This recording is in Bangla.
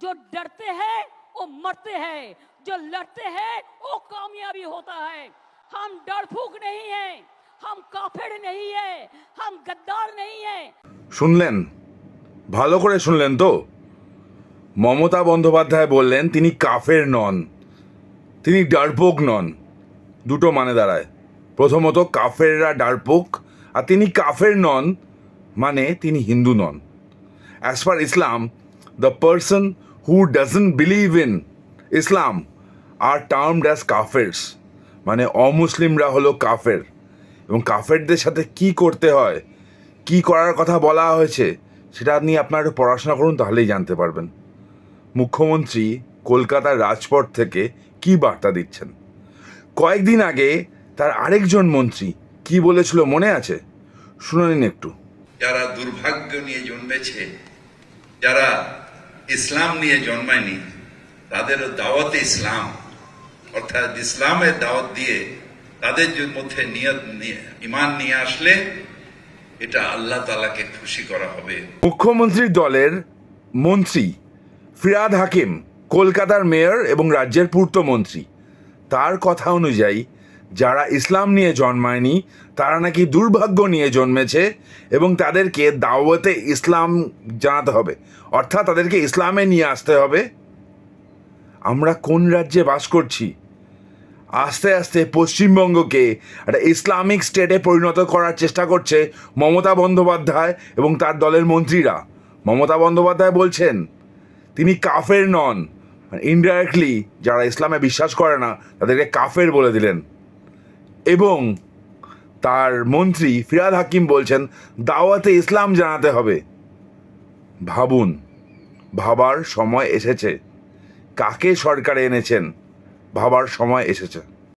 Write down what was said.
जो डरते हैं वो मरते हैं जो लड़ते हैं वो कामयाबी होता है हम डरफूक नहीं हैं हम काफिर नहीं है हम गद्दार नहीं है শুনলেন ভালো করে শুনলেন তো মমতা বন্দ্যোপাধ্যায় বললেন তিনি কাফের নন তিনি ডারপোক নন দুটো মানে দাঁড়ায় প্রথমত কাফেররা ডারপোক আর তিনি কাফের নন মানে তিনি হিন্দু নন as per Islam the person who doesn't believe in Islam are termed as kafirs মানে অমুসলিমরা হলো কাফের। এবং কাফেরদের সাথে কি করতে হয়, কি করার কথা বলা হয়েছে, সেটা নিয়ে আপনারা একটু পড়াশোনা করুন, তাহলেই জানতে পারবেন। মুখ্যমন্ত্রী কলকাতার রাজপথ থেকে কি বার্তা দিচ্ছেন? কয়েকদিন আগে তার আরেকজন মন্ত্রী কি বলেছিল মনে আছে? শুনে নিন একটু। যারা দুর্ভাগ্য নিয়ে জন্মেছে, যারা ইসলাম নিয়ে জন্মায়নি, তাদেরও দাওয়াতে ইসলাম। অর্থাৎ ইসলামের দাওয়াত দিয়ে তাদের মধ্যে নিয়ত নিয়ে ইমান নিয়ে আসলে এটা আল্লাহ তালাকে খুশি করা হবে। মুখ্যমন্ত্রীর দলের মন্ত্রী ফিরাদ হাকিম, কলকাতার মেয়র এবং রাজ্যের পূর্তমন্ত্রী তার কথা অনুযায়ী যারা ইসলাম নিয়ে জন্মায়নি, তারা নাকি দুর্ভাগ্য নিয়ে জন্মেছে এবং তাদেরকে দাওয়াতে ইসলাম জানাতে হবে। অর্থাৎ তাদেরকে ইসলামে নিয়ে আসতে হবে। আমরা কোন রাজ্যে বাস করছি? আস্তে আস্তে পশ্চিমবঙ্গকে একটা ইসলামিক স্টেটে পরিণত করার চেষ্টা করছে মমতা বন্দ্যোপাধ্যায় এবং তার দলের মন্ত্রীরা। মমতা বন্দ্যোপাধ্যায় বলছেন, তিনি কাফের নন। ইনডাইরেক্টলি যারা ইসলামে বিশ্বাস করে না, তাদেরকে কাফের বলে দিলেন। এবং তার মন্ত্রী ফিরাদ হাকিম বলছেন, দাওয়াতে ইসলাম জানাতে হবে। ভাবুন, ভাবার সময় এসেছে। কাকে সরকারে এনেছেন? ভাবার সময় এসেছে।